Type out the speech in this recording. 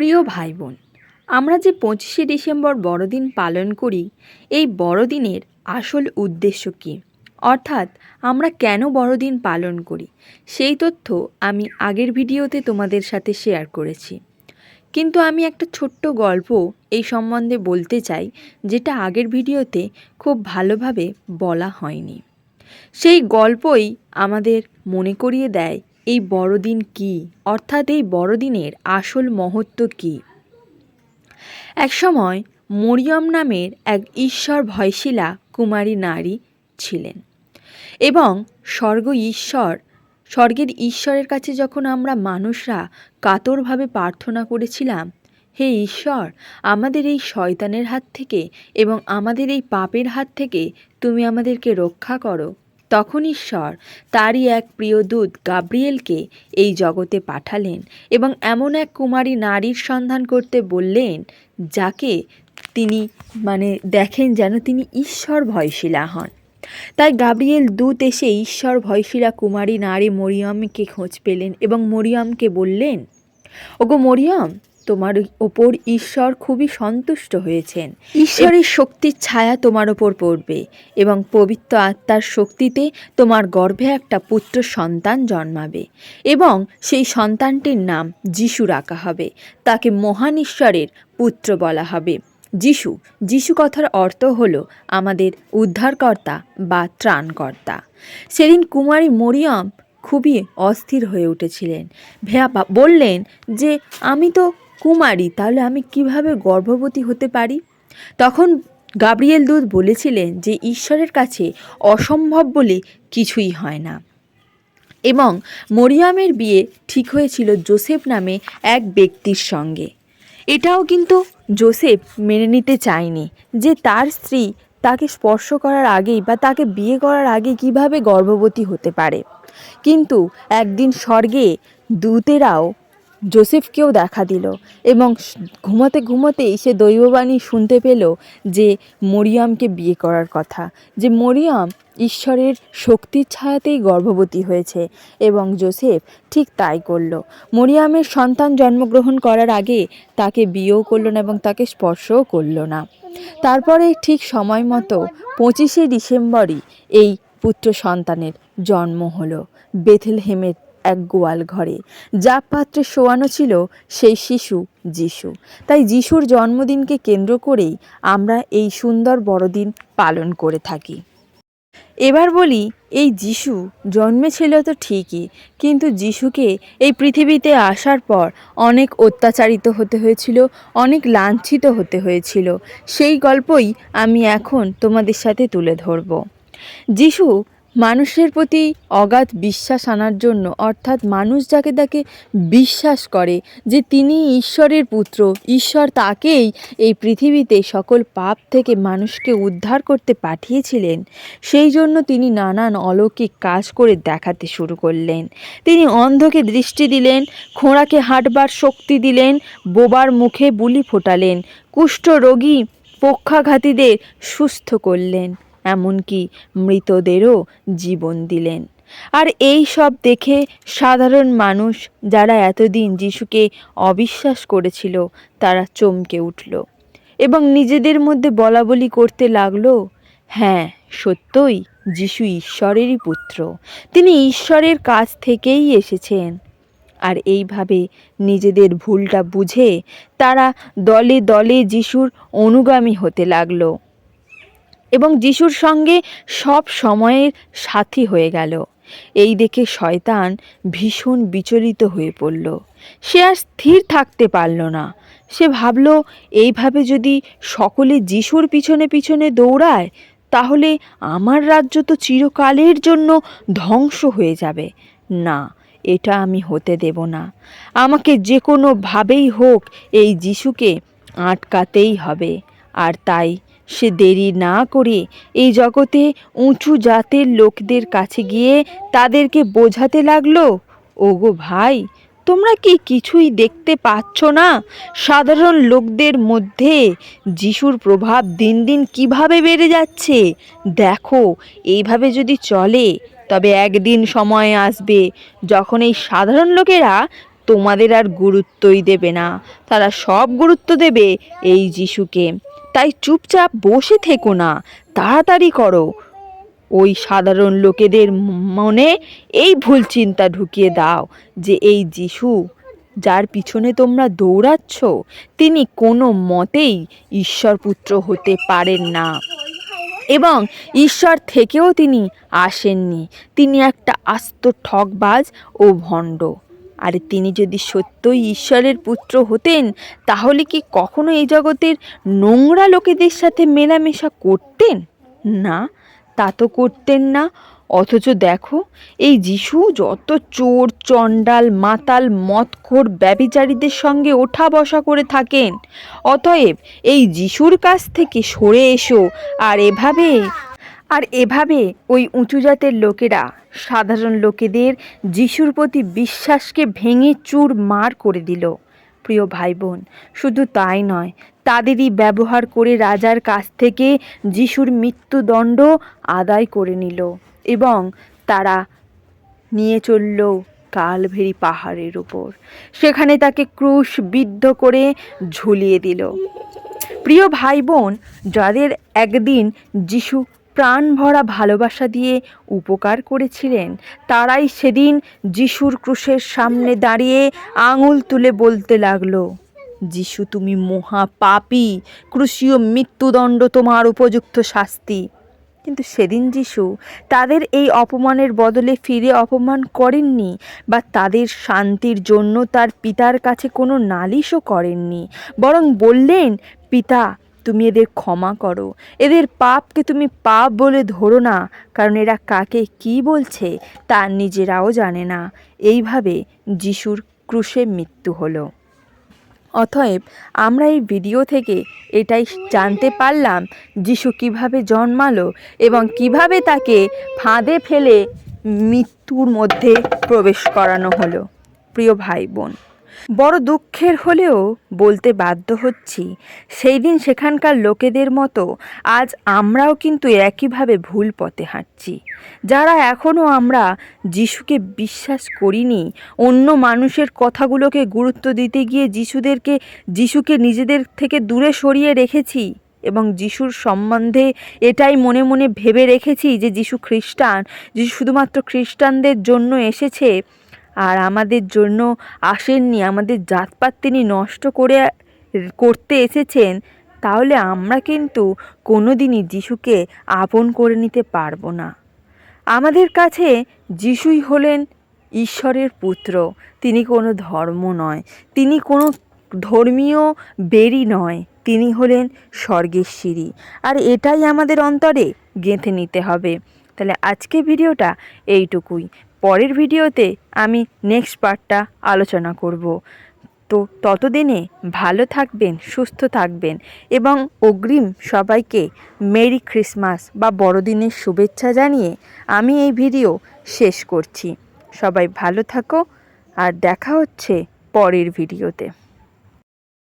প্রিয় ভাই বোন আমরা যে পঁচিশে ডিসেম্বর বড়দিন পালন করি, এই বড়দিনের আসল উদ্দেশ্য কী? অর্থাৎ আমরা কেন বড়দিন পালন করি? সেই তথ্য আমি আগের ভিডিওতে তোমাদের সাথে শেয়ার করেছি। কিন্তু আমি একটা ছোট্ট গল্প এই সম্বন্ধে বলতে চাই, যেটা আগের ভিডিওতে খুব ভালোভাবে বলা হয়নি। সেই গল্পই আমাদের মনে করিয়ে দেয় এই বড়দিন কী? অর্থাৎ এই বড়দিনের আসল মহত্ব কী? একসময় মরিয়ম নামের এক ঈশ্বর ভয়শিলা কুমারী নারী ছিলেন এবং স্বর্গ ঈশ্বর, স্বর্গের ঈশ্বরের কাছে যখন আমরা মানুষরা কাতরভাবে প্রার্থনা করেছিলাম, হে ঈশ্বর, আমাদের এই শয়তানের হাত থেকে এবং আমাদের এই পাপের হাত থেকে তুমি আমাদেরকে রক্ষা করো। তখন ঈশ্বর তারই এক প্রিয় দূত গাব্রিয়েলকে এই জগতে পাঠালেন এবং এমন এক কুমারী নারীর সন্ধান করতে বললেন, যাকে তিনি মানে দেখেন যেন তিনি ঈশ্বর ভয়শীলা হন। তাই গাব্রিয়েল দূত এসে ঈশ্বর ভয়শীলা কুমারী নারী মরিয়মকে খোঁজ পেলেন এবং মরিয়মকে বললেন, ওগো মরিয়ম তোমার ওপর ঈশ্বর খুবই সন্তুষ্ট হয়েছেন। ঈশ্বরের শক্তির ছায়া তোমার ওপর পড়বে এবং পবিত্র আত্মার শক্তিতে তোমার গর্ভে একটা পুত্র সন্তান জন্মাবে এবং সেই সন্তানটির নাম যিশু রাখা হবে। তাকে মহান ঈশ্বরের পুত্র বলা হবে। যিশু যিশু কথার অর্থ হল আমাদের উদ্ধারকর্তা বা ত্রাণকর্তা। সেদিন কুমারী মরিয়ম খুবই অস্থির হয়ে উঠেছিলেন। ভেয়া বললেন যে আমি তো কুমারী, তাহলে আমি কীভাবে গর্ভবতী হতে পারি? তখন গাব্রিয়েল দূত বলেছিলেন যে, ঈশ্বরের কাছে অসম্ভব বলে কিছুই হয় না। এবং মরিয়ামের বিয়ে ঠিক হয়েছিল জোসেফ নামে এক ব্যক্তির সঙ্গে। এটাও কিন্তু জোসেফ মেনে নিতে চায়নি যে, তার স্ত্রী তাকে স্পর্শ করার আগেই বা তাকে বিয়ে করার আগে কীভাবে গর্ভবতী হতে পারে। কিন্তু একদিন স্বর্গে দূতেরাও জোসেফকেও দেখা দিল এবং ঘুমাতে ঘুমাতেই সে দৈববাণী শুনতে পেল যে মরিয়ামকে বিয়ে করার কথা, যে মরিয়াম ঈশ্বরের শক্তির ছায়াতেই গর্ভবতী হয়েছে এবং জোসেফ ঠিক তাই করল। মরিয়ামের সন্তান জন্মগ্রহণ করার আগে তাকে বিয়েও করল না এবং তাকে স্পর্শও করল না। তারপরে ঠিক সময় মতো পঁচিশে ডিসেম্বরই এই পুত্র সন্তানের জন্ম হলো। বেথেলহেমের এক গোয়াল ঘরে। যা পাত্রে শোয়ানো ছিল সেই শিশু যিশু। তাই যিশুর জন্মদিনকে কেন্দ্র করেই আমরা এই সুন্দর বড়দিন পালন করে থাকি। এবার বলি, এই যিশু জন্মেছিল তো ঠিকই, কিন্তু যিশুকে এই পৃথিবীতে আসার পর অনেক অত্যাচারিত হতে হয়েছিল, অনেক লাঞ্ছিত হতে হয়েছিল। সেই গল্পই আমি এখন তোমাদের সাথে তুলে ধরব। যিশু মানুষের প্রতি অগাধ বিশ্বাস আনার জন্য, অর্থাৎ মানুষ যাকে তাকে বিশ্বাস করে যে তিনি ঈশ্বরের পুত্র, ঈশ্বর তাকেই এই পৃথিবীতে সকল পাপ থেকে মানুষকে উদ্ধার করতে পাঠিয়েছিলেন, সেই জন্য তিনি নানান অলৌকিক কাজ করে দেখাতে শুরু করলেন। তিনি অন্ধকে দৃষ্টি দিলেন, খোঁড়াকে হাঁটবার শক্তি দিলেন, বোবার মুখে বুলি ফোটালেন কুষ্ঠ রোগী পক্ষাঘাতীদের সুস্থ করলেন। এমনকি মৃতদেরও জীবন দিলেন। আর এই সব দেখে সাধারণ মানুষ যারা এতদিন যিশুকে অবিশ্বাস করেছিল, তারা চমকে উঠল এবং নিজেদের মধ্যে বলা বলি করতে লাগল হ্যাঁ সত্যই যিশু ঈশ্বরেরই পুত্র। তিনি ঈশ্বরের কাছ থেকেই এসেছেন। আর এইভাবে নিজেদের ভুলটা বুঝে তারা দলে দলে যিশুর অনুগামী হতে লাগল। এবং যিশুর সঙ্গে সব সময়ের সাথী হয়ে গেল। এই দেখে শয়তান ভীষণ বিচলিত হয়ে পড়ল। সে আর স্থির থাকতে পারল না। সে ভাবল, এইভাবে যদি সকলে যিশুর পিছনে পিছনে দৌড়ায়, তাহলে আমার রাজ্য তো চিরকালের জন্য ধ্বংস হয়ে যাবে। না, এটা আমি হতে দেব না। আমাকে যে কোনোভাবেই হোক এই যিশুকে আটকাতেই হবে। আর তাই সে দেরি না করে এই জগতে উঁচু জাতের লোকদের কাছে গিয়ে তাদেরকে বোঝাতে লাগল, ওগো ভাই, তোমরা কি কিছুই দেখতে পাচ্ছ না? সাধারণ লোকদের মধ্যে যিশুর প্রভাব দিন দিন কীভাবে বেড়ে যাচ্ছে? দেখো, এইভাবে যদি চলে, তবে একদিন সময় আসবে যখন এই সাধারণ লোকেরা তোমাদের আর গুরুত্বই দেবে না। তারা সব গুরুত্ব দেবে এই যিশুকে। তাই চুপচাপ বসে থেকো না, তাড়াতাড়ি করো। ওই সাধারণ লোকেদের মনে এই ভুল চিন্তা ঢুকিয়ে দাও যে এই যিশু, যার পিছনে তোমরা দৌড়াচ্ছ, তিনি কোনো মতেই ঈশ্বর পুত্র হতে পারেন না। এবং ঈশ্বর থেকেও তিনি আসেননি। তিনি একটা আস্ত ঠকবাজ ও ভণ্ড। আর তিনি যদি সত্যই ঈশ্বরের পুত্র হতেন, তাহলে কি কখনো এই জগতের নোংরা লোকেদের সাথে মেলামেশা করতেন? না, তা তো করতেন না। অথচ দেখো, এই যিশু যত চোর, চণ্ডাল, মাতাল, মদখোর, ব্যভিচারীদের সঙ্গে ওঠা বসা করে থাকেন। অতএব এই যিশুর কাছ থেকে সরে এসো, আর এভাবে আর এভাবে ওই উঁচু জাতের লোকেরা, সাধারণ লোকেদের যিশুর প্রতি বিশ্বাসকে ভেঙে চুর মার করে দিল। প্রিয় ভাই বোন শুধু তাই নয়, তাদেরই ব্যবহার করে রাজার কাছ থেকে যিশুর মৃত্যুদণ্ড আদায় করে নিল এবং তারা নিয়ে চলল কালভেরি পাহাড়ের উপর। সেখানে তাকে ক্রুশ বিদ্ধ করে ঝুলিয়ে দিল। প্রিয় ভাই বোন যাদের একদিন যিশু প্রাণ ভরা ভালোবাসা দিয়ে উপকার করেছিলেন। তারাই সেদিন যিশুর ক্রুশের সামনে দাঁড়িয়ে আঙুল তুলে বলতে লাগল, যিশু, তুমি মহা পাপী। ক্রুশীয় মৃত্যুদণ্ড তোমার উপযুক্ত শাস্তি। কিন্তু সেদিন যিশু তাদের এই অপমানের বদলে ফিরে অপমান করেননি বা তাদের শান্তির জন্য তার পিতার কাছে কোনো নালিশও করেননি, বরং বললেন, পিতা তুমি এদের ক্ষমা করো। এদের পাপকে তুমি পাপ বলে ধরো না, কারণ এরা কাকে কি বলছে তা নিজেরাও জানে না। এইভাবে যিশুর ক্রুশে মৃত্যু হলো। অতএব আমরা এই ভিডিও থেকে এটাই জানতে পারলাম যিশু কীভাবে জন্মালো এবং কীভাবে তাকে ফাঁদে ফেলে মৃত্যুর মধ্যে প্রবেশ করানো হলো। প্রিয় ভাই বোন বড় দুঃখের হলেও বলতে বাধ্য হচ্ছি। সেই দিন সেখানকার লোকেদের মতো আজ আমরাও কিন্তু একইভাবে ভুল পথে হাঁটছি। যারা এখনও আমরা যিশুকে বিশ্বাস করিনি, অন্য মানুষের কথাগুলোকে গুরুত্ব দিতে গিয়ে যিশুদেরকে, যিশুকে নিজেদের থেকে দূরে সরিয়ে রেখেছি এবং যিশুর সম্বন্ধে এটাই মনে মনে ভেবে রেখেছি যে যিশু খ্রিস্টান, যিশু শুধুমাত্র খ্রিস্টানদের জন্য এসেছে আর আমাদের জন্য আসেননি, আমাদের জাতপাত তিনি নষ্ট করে, করতে এসেছেন, তাহলে আমরা কিন্তু কোনো দিনই যিশুকে আপন করে নিতে পারব না। আমাদের কাছে যিশুই হলেন ঈশ্বরের পুত্র, তিনি কোনো ধর্ম নয়, তিনি কোনো ধর্মীয় বেরি নয়, তিনি হলেন স্বর্গের সিঁড়ি আর এটাই আমাদের অন্তরে গেঁথে নিতে হবে। তাহলে আজকে ভিডিওটা এইটুকুই। পরের ভিডিওতে আমি নেক্সট পার্টটা আলোচনা করব। তো ততদিনে ভালো থাকবেন, সুস্থ থাকবেন এবং অগ্রিম সবাইকে মেরি ক্রিসমাস বা বড়দিনের শুভেচ্ছা জানিয়ে আমি এই ভিডিও শেষ করছি। সবাই ভালো থাকো আর দেখা হচ্ছে পরের ভিডিওতে।